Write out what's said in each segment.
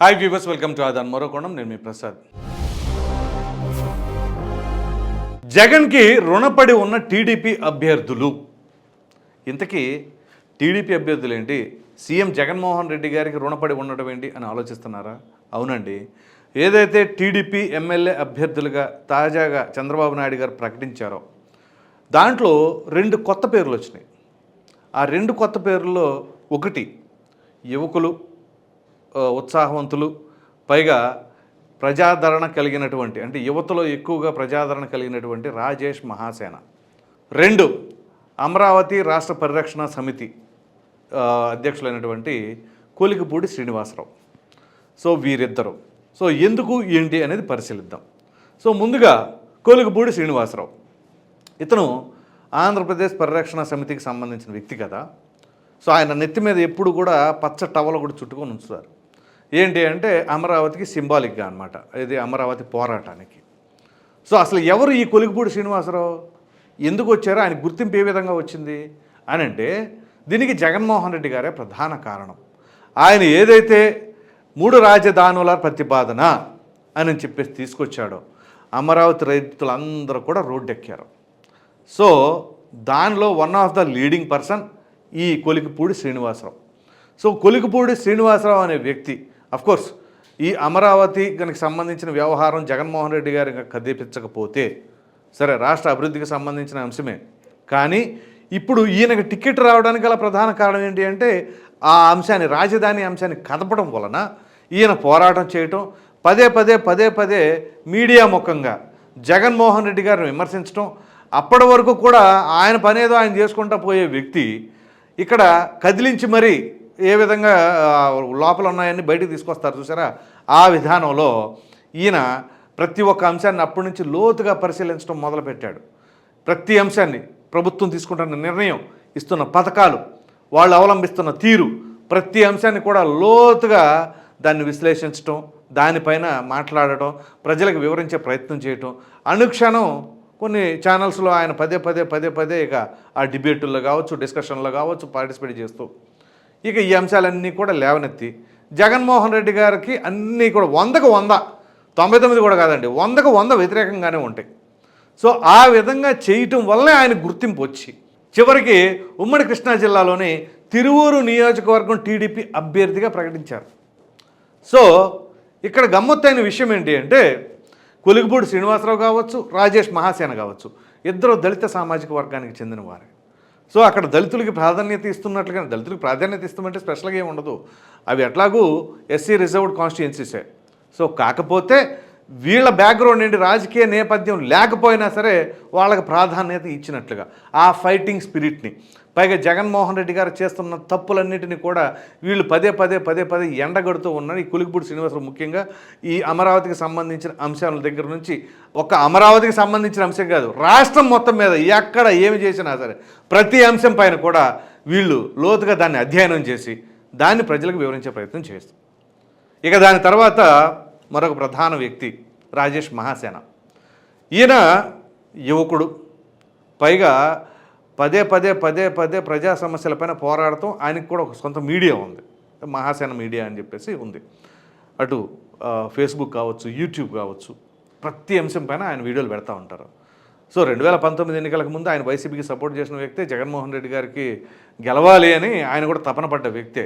Hi viewers welcome to Aadhan మరో కోణం నేను మీ ప్రసాద్ జగన్కి రుణపడి ఉన్న టీడీపీ అభ్యర్థులు ఇంతకీ టీడీపీ అభ్యర్థులు ఏంటి సీఎం జగన్మోహన్ రెడ్డి గారికి రుణపడి ఉండడం ఏంటి అని ఆలోచిస్తున్నారా అవునండి ఏదైతే టీడీపీ ఎమ్మెల్యే అభ్యర్థులుగా తాజాగా చంద్రబాబు నాయుడు గారు ప్రకటించారో దాంట్లో రెండు కొత్త పేర్లు వచ్చినాయి. ఆ రెండు కొత్త పేర్లలో ఒకటి యువకులు ఉత్సాహవంతులు. పైగా ప్రజాదరణ కలిగినటువంటి అంటే యువతలో ఎక్కువగా ప్రజాదరణ కలిగినటువంటి రాజేష్ మహాసేన. రెండు అమరావతి రాష్ట్ర పరిరక్షణ సమితి అధ్యక్షులైనటువంటి కోలికపూడి శ్రీనివాసరావు. సో వీరిద్దరు. సో ఎందుకు ఏంటి అనేది పరిశీలిద్దాం. సో ముందుగా కోలికపూడి శ్రీనివాసరావు. ఇతను ఆంధ్రప్రదేశ్ పరిరక్షణ సమితికి సంబంధించిన వ్యక్తి కదా. సో ఆయన నెత్తి మీద ఎప్పుడు కూడా పచ్చ టవల కూడా చుట్టుకొని ఉంచుతారు. ఏంటి అంటే అమరావతికి సింబాలిక్గా అనమాట ఇది అమరావతి పోరాటానికి. సో అసలు ఎవరు ఈ కొలిగిపూడి శ్రీనివాసరావు? ఎందుకు వచ్చారో? ఆయన గుర్తింపు ఏ విధంగా వచ్చింది? అని అంటే దీనికి జగన్మోహన్ రెడ్డి గారే ప్రధాన కారణం. ఆయన ఏదైతే మూడు రాజధానుల ప్రతిపాదన అని చెప్పేసి తీసుకొచ్చాడో అమరావతి రైతులందరూ కూడా రోడ్డెక్కారు. సో దానిలో one of the leading person ఈ కొలికిపూడి శ్రీనివాసరావు. సో కొలికిపూడి శ్రీనివాసరావు అనే వ్యక్తి కోర్స్ ఈ అమరావతి కనుక సంబంధించిన వ్యవహారం జగన్మోహన్ రెడ్డి గారు కదిపించకపోతే సరే రాష్ట్ర అభివృద్ధికి సంబంధించిన అంశమే. కానీ ఇప్పుడు ఈయనకు టికెట్ రావడానికి గల ప్రధాన కారణం ఏంటి అంటే ఆ అంశాన్ని రాజధాని అంశాన్ని కదపడం వలన ఈయన పోరాటం చేయటం పదే పదే పదే పదే మీడియా ముఖంగా జగన్మోహన్ రెడ్డి గారిని విమర్శించడం అప్పటి వరకు కూడా ఆయన పనేదో ఆయన చేసుకుంటా పోయే వ్యక్తి ఇక్కడ కదిలించి మరీ ఏ విధంగా లోపల ఉన్నాయని బయటికి తీసుకొస్తారు చూసారా? ఆ విధానంలో ఈయన ప్రతి ఒక్క అంశాన్ని అప్పటి నుంచి లోతుగా పరిశీలించడం మొదలుపెట్టాడు. ప్రతి అంశాన్ని ప్రభుత్వం తీసుకుంటున్న నిర్ణయం ఇస్తున్న పథకాలు వాళ్ళు అవలంబిస్తున్న తీరు ప్రతి అంశాన్ని కూడా లోతుగా దాన్ని విశ్లేషించడం దానిపైన మాట్లాడటం ప్రజలకు వివరించే ప్రయత్నం చేయటం. అనుక్షణం కొన్ని ఛానల్స్లో ఆయన పదే పదే పదే పదే ఇక ఆ డిబేటుల్లో కావచ్చు డిస్కషన్లో కావచ్చు పార్టిసిపేట్ చేస్తూ ఇక ఈ అంశాలన్నీ కూడా లేవనెత్తి జగన్మోహన్ రెడ్డి గారికి అన్నీ కూడా వందకు వంద తొంభై తొమ్మిది కూడా కాదండి వందకు వంద వ్యతిరేకంగానే ఉంటాయి. సో ఆ విధంగా చేయటం వల్లే ఆయన గుర్తింపు వచ్చి చివరికి ఉమ్మడి కృష్ణా జిల్లాలోని తిరువూరు నియోజకవర్గం టీడీపీ అభ్యర్థిగా ప్రకటించారు. సో ఇక్కడ గమ్మత్తైన విషయం ఏంటి అంటే కొలిగిపూడి శ్రీనివాసరావు కావచ్చు రాజేష్ మహాసేన కావచ్చు ఇద్దరు దళిత సామాజిక వర్గానికి చెందిన వారే. సో అక్కడ దళితులకి ప్రాధాన్యత ఇస్తున్నట్లుగా దళితులకు ప్రాధాన్యత ఇస్తామంటే స్పెషల్గా ఏమి ఉండదు. అవి ఎట్లాగూ ఎస్సీ రిజర్వ్డ్ కాన్స్టిట్యున్సీసే సో కాకపోతే వీళ్ళ బ్యాక్గ్రౌండ్ ఏంటి? రాజకీయ నేపథ్యం లేకపోయినా సరే వాళ్ళకి ప్రాధాన్యత ఇచ్చినట్లుగా. ఆ ఫైటింగ్ స్పిరిట్ని పైగా జగన్మోహన్ రెడ్డి గారు చేస్తున్న తప్పులన్నిటిని కూడా వీళ్ళు పదే పదే పదే పదే ఎండగడుతూ ఉన్నారు. ఈ కులిగిపూడి శ్రీనివాసరావు ముఖ్యంగా ఈ అమరావతికి సంబంధించిన అంశాల దగ్గర నుంచి ఒక అమరావతికి సంబంధించిన అంశం కాదు రాష్ట్రం మొత్తం మీద ఎక్కడ ఏమి చేసినా సరే ప్రతి అంశం పైన కూడా వీళ్ళు లోతుగా దాన్ని అధ్యయనం చేసి దాన్ని ప్రజలకు వివరించే ప్రయత్నం చేస్తారు. ఇక దాని తర్వాత మరొక ప్రధాన వ్యక్తి రాజేష్ మహాసేన. ఈయన యువకుడు. పైగా పదే పదే పదే పదే ప్రజా సమస్యలపైన పోరాడటం ఆయనకు కూడా ఒక సొంత మీడియా ఉంది. మహాసేన మీడియా అని చెప్పేసి ఉంది. అటు ఫేస్బుక్ కావచ్చు యూట్యూబ్ కావచ్చు ప్రతి అంశం పైన ఆయన వీడియోలు పెడతా ఉంటారు. సో రెండు వేల పంతొమ్మిది ఎన్నికలకు ముందు ఆయన వైసీపీకి సపోర్ట్ చేసిన వ్యక్తే జగన్మోహన్ రెడ్డి గారికి గెలవాలి అని ఆయన కూడా తపన పడ్డ వ్యక్తే.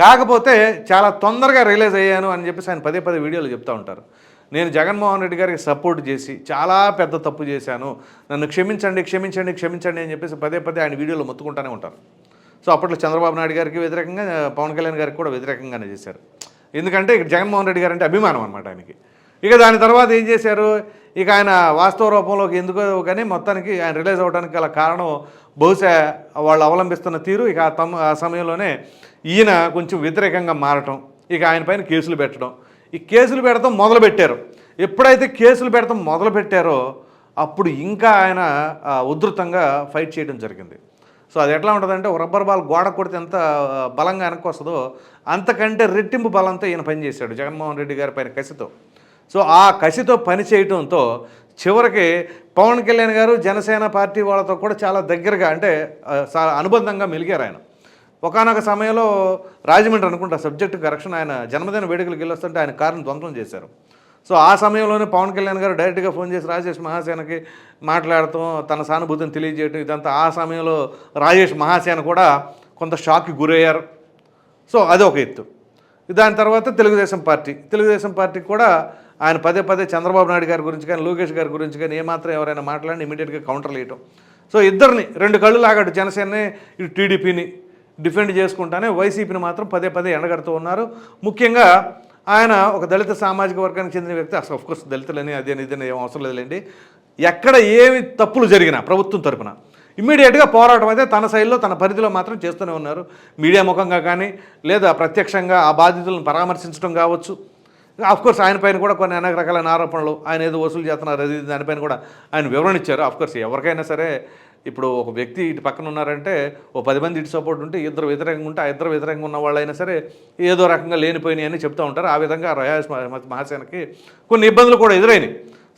కాకపోతే చాలా తొందరగా రిలీజ్ అయ్యాను అని చెప్పేసి ఆయన పదే పదే వీడియోలు చెప్తూ ఉంటారు. నేను జగన్మోహన్ రెడ్డి గారికి సపోర్ట్ చేసి చాలా పెద్ద తప్పు చేశాను. నన్ను క్షమించండి క్షమించండి క్షమించండి అని చెప్పేసి పదే పదే ఆయన వీడియోలు మొత్తుకుంటూనే ఉంటారు. సో అప్పట్లో చంద్రబాబు నాయుడు గారికి వ్యతిరేకంగా పవన్ కళ్యాణ్ గారికి కూడా వ్యతిరేకంగానే చేశారు. ఎందుకంటే జగన్మోహన్ రెడ్డి గారు అంటే అభిమానం అనమాట ఆయనకి. ఇక దాని తర్వాత ఏం చేశారు? ఇక ఆయన వాస్తవ రూపంలోకి ఎందుకో కానీ మొత్తానికి ఆయన రిలీజ్ అవ్వడానికి గల కారణం బహుశా వాళ్ళు అవలంబిస్తున్న తీరు. ఇక ఆ తమ ఆ సమయంలోనే ఈయన కొంచెం వ్యతిరేకంగా మారటం ఇక ఆయన పైన కేసులు పెట్టడం. ఈ కేసులు పెడతాం మొదలు పెట్టారు ఎప్పుడైతే కేసులు పెడతాం మొదలు పెట్టారో అప్పుడు ఇంకా ఆయన ఉధృతంగా ఫైట్ చేయడం జరిగింది. సో అది ఎట్లా ఉంటుందంటే రబ్బర్ బాల్ గోడ కొడితే ఎంత బలంగా వెనక్కి వస్తుందో అంతకంటే రెట్టింపు బలంతో ఈయన పనిచేశాడు. జగన్మోహన్ రెడ్డి గారి పైన కసితో. సో ఆ కసితో పని చేయడంతో చివరికి పవన్ కళ్యాణ్ గారు జనసేన పార్టీ వాళ్ళతో కూడా చాలా దగ్గరగా అంటే చాలా అనుబంధంగా మెలిగారు ఆయన. ఒకనొక సమయంలో రాజమండ్రి అనుకుంటా సబ్జెక్టు కరెక్షన్ ఆయన జన్మదిన వేడుకలకు వెళ్ళొస్తుంటే ఆయన కారును ధ్వంసం చేశారు. సో ఆ సమయంలోనే పవన్ కళ్యాణ్ గారు డైరెక్ట్గా ఫోన్ చేసి రాజేష్ మహాసేనకి మాట్లాడటం తన సానుభూతిని తెలియజేయటం ఇదంతా ఆ సమయంలో రాజేష్ మహాసేన కూడా కొంత షాక్కి గురయ్యారు. సో అదొక ఎత్తు. దాని తర్వాత తెలుగుదేశం పార్టీ. తెలుగుదేశం పార్టీ కూడా ఆయన పదే పదే చంద్రబాబు నాయుడు గారి గురించి కానీ లోకేష్ గారి గురించి కానీ ఏమాత్రం ఎవరైనా మాట్లాడిన ఇమీడియట్గా కౌంటర్ వేయటం సో ఇద్దరిని రెండు కళ్ళు లాగాడు జనసేనని ఇటు టీడీపీని డిఫెండ్ చేసుకుంటానే వైసీపీని మాత్రం పదే పదే ఎండగడుతూ ఉన్నారు. ముఖ్యంగా ఆయన ఒక దళిత సామాజిక వర్గానికి చెందిన వ్యక్తి. అసలు అఫ్కోర్స్ దళితులని అదే ఇదని ఏం అవసరం లేదులేండి. ఎక్కడ ఏమి తప్పులు జరిగినా ప్రభుత్వం తరపున ఇమ్మీడియట్గా పోరాటం అయితే తన శైలిలో తన పరిధిలో మాత్రం చేస్తూనే ఉన్నారు. మీడియా ముఖంగా కానీ లేదా ప్రత్యక్షంగా ఆ బాధితులను పరామర్శించడం కావచ్చు. కోర్స్ ఆయన పైన కూడా కొన్ని అనేక రకాలైన ఆరోపణలు ఆయన ఏదో వసూలు చేస్తున్నారు అది ఇది దానిపైన కూడా ఆయన వివరణ ఇచ్చారు. కోర్స్ ఎవరికైనా సరే ఇప్పుడు ఒక వ్యక్తి ఇటు పక్కన ఉన్నారంటే ఓ పది మంది ఇటు సపోర్ట్ ఉంటే ఇద్దరు వ్యతిరేకంగా ఉంటే ఆ ఇద్దరు వ్యతిరేకంగా ఉన్న వాళ్ళైనా సరే ఏదో రకంగా లేనిపోయినాయి అని చెప్తూ ఉంటారు. ఆ విధంగా రయాస్ మహాసేనకి కొన్ని ఇబ్బందులు కూడా ఎదురైనాయి.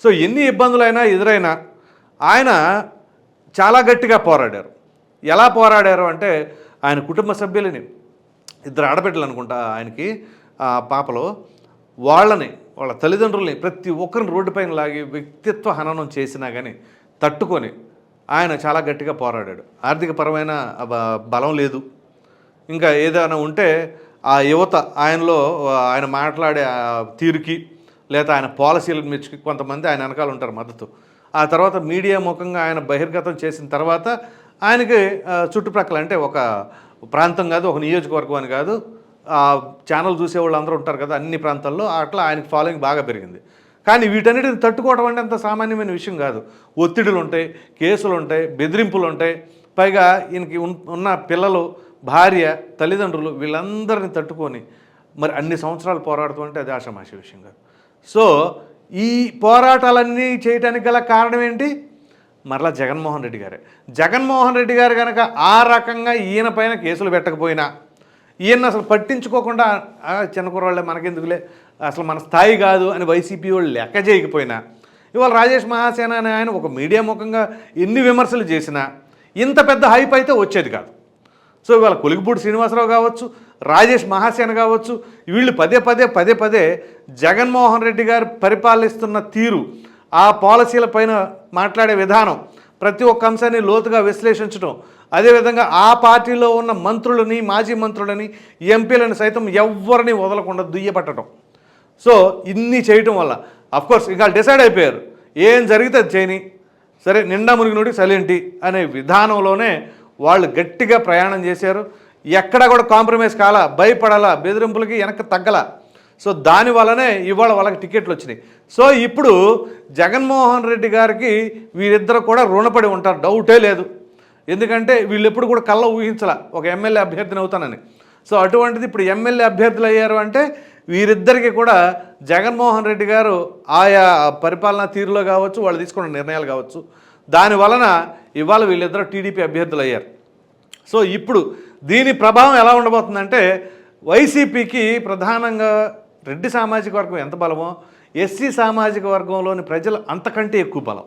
సో ఎన్ని ఇబ్బందులైనా ఎదురైనా ఆయన చాలా గట్టిగా పోరాడారు. ఎలా పోరాడారు అంటే ఆయన కుటుంబ సభ్యులని ఇద్దరు ఆడబిడ్డలు అనుకుంటా ఆయనకి పాపలో వాళ్ళని వాళ్ళ తల్లిదండ్రుల్ని ప్రతి ఒక్కరిని రోడ్డుపైన లాగి వ్యక్తిత్వ హననం చేసినా కానీ తట్టుకొని ఆయన చాలా గట్టిగా పోరాడాడు. ఆర్థికపరమైన బ- బలం లేదు. ఇంకా ఏదైనా ఉంటే ఆ యువత ఆయనలో ఆయన మాట్లాడే తీరుకి లేదా ఆయన పాలసీలను మెచ్చుకి కొంతమంది ఆయన వెనకాల ఉంటారు మద్దతు. ఆ తర్వాత మీడియా ముఖంగా ఆయన బహిర్గతం చేసిన తర్వాత ఆయనకి చుట్టుప్రక్కల అంటే ఒక ప్రాంతం కాదు ఒక నియోజకవర్గం అని కాదు ఛానల్ చూసే వాళ్ళు అందరూ ఉంటారు కదా అన్ని ప్రాంతాల్లో అట్లా ఆయనకి ఫాలోయింగ్ బాగా పెరిగింది. కానీ వీటన్నిటిని తట్టుకోవడం అంటే అంత సామాన్యమైన విషయం కాదు. ఒత్తిడులు ఉంటాయి కేసులు ఉంటాయి బెదిరింపులు ఉంటాయి. పైగా ఈయనకి ఉన్న పిల్లలు భార్య తల్లిదండ్రులు వీళ్ళందరిని తట్టుకొని మరి అన్ని సంవత్సరాలు పోరాడుతూ అంటే అది ఆషామాషి విషయం కాదు. సో ఈ పోరాటాలన్నీ చేయడానికి గల కారణం ఏంటి? మరలా జగన్మోహన్ రెడ్డి గారే. జగన్మోహన్ రెడ్డి గారు కనుక ఆ రకంగా ఈయన పైన కేసులు పెట్టకపోయినా ఈయన అసలు పట్టించుకోకుండా చిన్న కుర్రాళ్ళే మనకెందుకులే? అసలు మన స్థాయి కాదు అని వైసీపీ వాళ్ళు లెక్క చేయకపోయినా ఇవాళ రాజేష్ మహాసేన అనే ఆయన ఒక మీడియా ముఖంగా ఎన్ని విమర్శలు చేసినా ఇంత పెద్ద హైప్ అయితే వచ్చేది కాదు. సో ఇవాళ కొలిగిపూడి శ్రీనివాసరావు కావచ్చు రాజేష్ మహాసేన కావచ్చు వీళ్ళు పదే పదే పదే పదే జగన్మోహన్ రెడ్డి గారు పరిపాలిస్తున్న తీరు ఆ పాలసీల పైన మాట్లాడే విధానం ప్రతి ఒక్క అంశాన్ని లోతుగా విశ్లేషించడం. అదేవిధంగా ఆ పార్టీలో ఉన్న మంత్రులని మాజీ మంత్రులని ఎంపీలను సైతం ఎవ్వరిని వదలకుండా దుయ్యపట్టడం సో ఇన్ని చేయటం వల్ల. అఫ్కోర్స్ ఇంకా డిసైడ్ అయిపోయారు. ఏం జరిగితే అది చేయని. సరే నిండా మునిగినోడికి సలేంటి అనే విధానంలోనే వాళ్ళు గట్టిగా ప్రయాణం చేశారు. ఎక్కడా కూడా కాంప్రమైజ్ కాల భయపడాలా బెదిరింపులకి వెనక్కి తగ్గల. సో దాని వలనే ఇవాళ వాళ్ళకి టికెట్లు వచ్చినాయి. సో ఇప్పుడు జగన్మోహన్ రెడ్డి గారికి వీరిద్దరు కూడా రుణపడి ఉంటారు. డౌటే లేదు. ఎందుకంటే వీళ్ళు ఎప్పుడు కూడా కళ్ళ ఊహించాల. ఒక ఎమ్మెల్యే అభ్యర్థిని అవుతానని. సో అటువంటిది ఇప్పుడు ఎమ్మెల్యే అభ్యర్థులు అయ్యారు అంటే వీరిద్దరికి కూడా జగన్మోహన్ రెడ్డి గారు ఆయా పరిపాలనా తీరులో కావచ్చు వాళ్ళు తీసుకున్న నిర్ణయాలు కావచ్చు. దాని వలన ఇవాళ వీళ్ళిద్దరూ టీడీపీ అభ్యర్థులు అయ్యారు. సో ఇప్పుడు దీని ప్రభావం ఎలా ఉండబోతుందంటే వైసీపీకి ప్రధానంగా రెడ్డి సామాజిక వర్గం ఎంత బలమో ఎస్సీ సామాజిక వర్గంలోని ప్రజలు అంతకంటే ఎక్కువ బలం.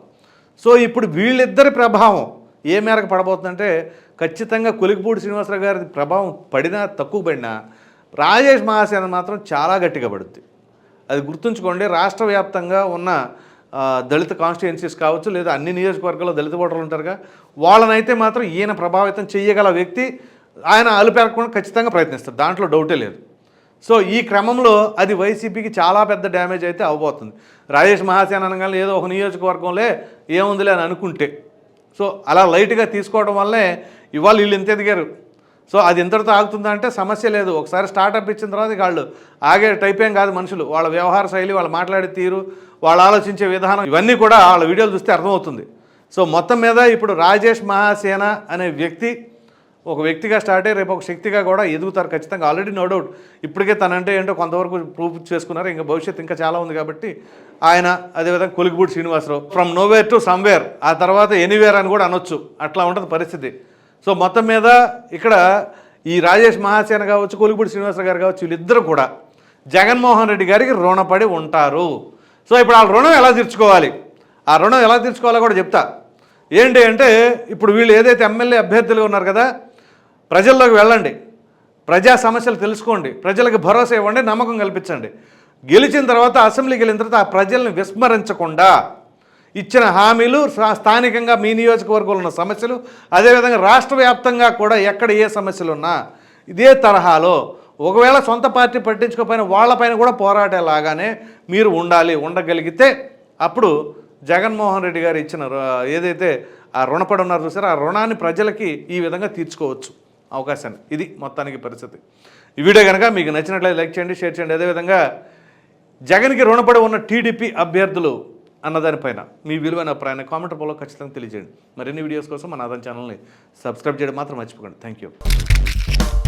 సో ఇప్పుడు వీళ్ళిద్దరి ప్రభావం ఏ మేరకు పడబోతుందంటే ఖచ్చితంగా కొలికిపూడి శ్రీనివాసరావు గారి ప్రభావం పడినా తక్కువ పడినా రాజేష్ మహాసేన మాత్రం చాలా గట్టిగా పడుద్ది. అది గుర్తుంచుకోండి రాష్ట్ర వ్యాప్తంగా ఉన్న దళిత కాన్స్టిట్యున్సీస్ కావచ్చు లేదా అన్ని నియోజకవర్గాల్లో దళిత ఓటర్లు ఉంటారుగా వాళ్ళనైతే మాత్రం ఈయన ప్రభావితం చేయగల వ్యక్తి ఆయన అలుపెరగకుండా ఖచ్చితంగా ప్రయత్నిస్తారు. దాంట్లో డౌటే లేదు. సో ఈ క్రమంలో అది వైసీపీకి చాలా పెద్ద డ్యామేజ్ అయితే అవబోతుంది రాజేష్ మహాసేన అనగానే ఏదో ఒక నియోజకవర్గంలో ఏముందిలే అని అనుకుంటే. సో అలా లైట్గా తీసుకోవడం వల్లే ఇవాళ వీళ్ళు ఇంత ఎదిగారు సో అది ఇంతటితో ఆగుతుందంటే సమస్య లేదు. ఒకసారి స్టార్టప్ ఇచ్చిన తర్వాత వాళ్ళు ఆగే టైప్ ఏం కాదు మనుషులు. వాళ్ళ వ్యవహార శైలి వాళ్ళు మాట్లాడే తీరు వాళ్ళు ఆలోచించే విధానం ఇవన్నీ కూడా వాళ్ళ వీడియోలు చూస్తే అర్థమవుతుంది. సో మొత్తం మీద ఇప్పుడు రాజేష్ మహాసేన అనే వ్యక్తి ఒక వ్యక్తిగా స్టార్ట్ అయ్యి రేపు ఒక శక్తిగా కూడా ఎదుగుతారు ఖచ్చితంగా. ఆల్రెడీ నో డౌట్ ఇప్పటికే తనంటే ఏంటో కొంతవరకు ప్రూఫ్ చేసుకున్నారు. ఇంకా భవిష్యత్తు ఇంకా చాలా ఉంది కాబట్టి ఆయన అదేవిధంగా Kolikapudi Srinivasa Rao from nowhere to somewhere ఆ తర్వాత ఎనీవేర్ అని కూడా అనొచ్చు. అట్లా ఉంటుంది పరిస్థితి. సో మొత్తం మీద ఇక్కడ ఈ రాజేష్ మహాసేన కావచ్చు కొలిగిపూడి శ్రీనివాసరావు గారు కావచ్చు వీళ్ళిద్దరూ కూడా జగన్మోహన్ రెడ్డి గారికి రుణపడి ఉంటారు. సో ఇప్పుడు ఆ రుణం ఎలా తీర్చుకోవాలి? ఆ రుణం ఎలా తీర్చుకోవాలో కూడా చెప్తా. ఏంటి అంటే ఇప్పుడు వీళ్ళు ఏదైతే ఎమ్మెల్యే అభ్యర్థులుగా ఉన్నారు కదా ప్రజల్లోకి వెళ్ళండి. ప్రజా సమస్యలు తెలుసుకోండి. ప్రజలకు భరోసా ఇవ్వండి నమ్మకం కల్పించండి. గెలిచిన తర్వాత అసెంబ్లీకి వెళ్ళిన తర్వాత ఆ ప్రజల్ని విస్మరించకుండా ఇచ్చిన హామీలు స్థా- స్థానికంగా మీ నియోజకవర్గంలో ఉన్న సమస్యలు అదేవిధంగా రాష్ట్ర వ్యాప్తంగా కూడా ఎక్కడ ఏ సమస్యలు ఉన్నా ఇదే తరహాలో ఒకవేళ సొంత పార్టీ పట్టించుకోకపోయినా వాళ్ళపైన కూడా పోరాటేలాగానే మీరు ఉండాలి ఉండగలిగితే అప్పుడు జగన్మోహన్ రెడ్డి గారు ఇచ్చిన ఏదైతే ఆ రుణపడి ఉన్నారు చూసారో ఆ రుణాన్ని ప్రజలకి ఈ విధంగా తీర్చుకోవచ్చు. అవకాశాన్ని ఇది మొత్తానికి పరిస్థితి. ఈ వీడియో కనుక మీకు నచ్చినట్లయితే లైక్ చేయండి షేర్ చేయండి. అదేవిధంగా జగన్కి రుణపడి ఉన్న టీడీపీ అభ్యర్థులు అన్నదానిపైన మీ విలువైన ప్రయాణ కామెంట్ రూపంలో ఖచ్చితంగా తెలియజేయండి. మరిన్ని వీడియోస్ కోసం మన అదన ఛానల్ని సబ్స్క్రైబ్ చేయడం మాత్రం మర్చిపోకండి. Thank you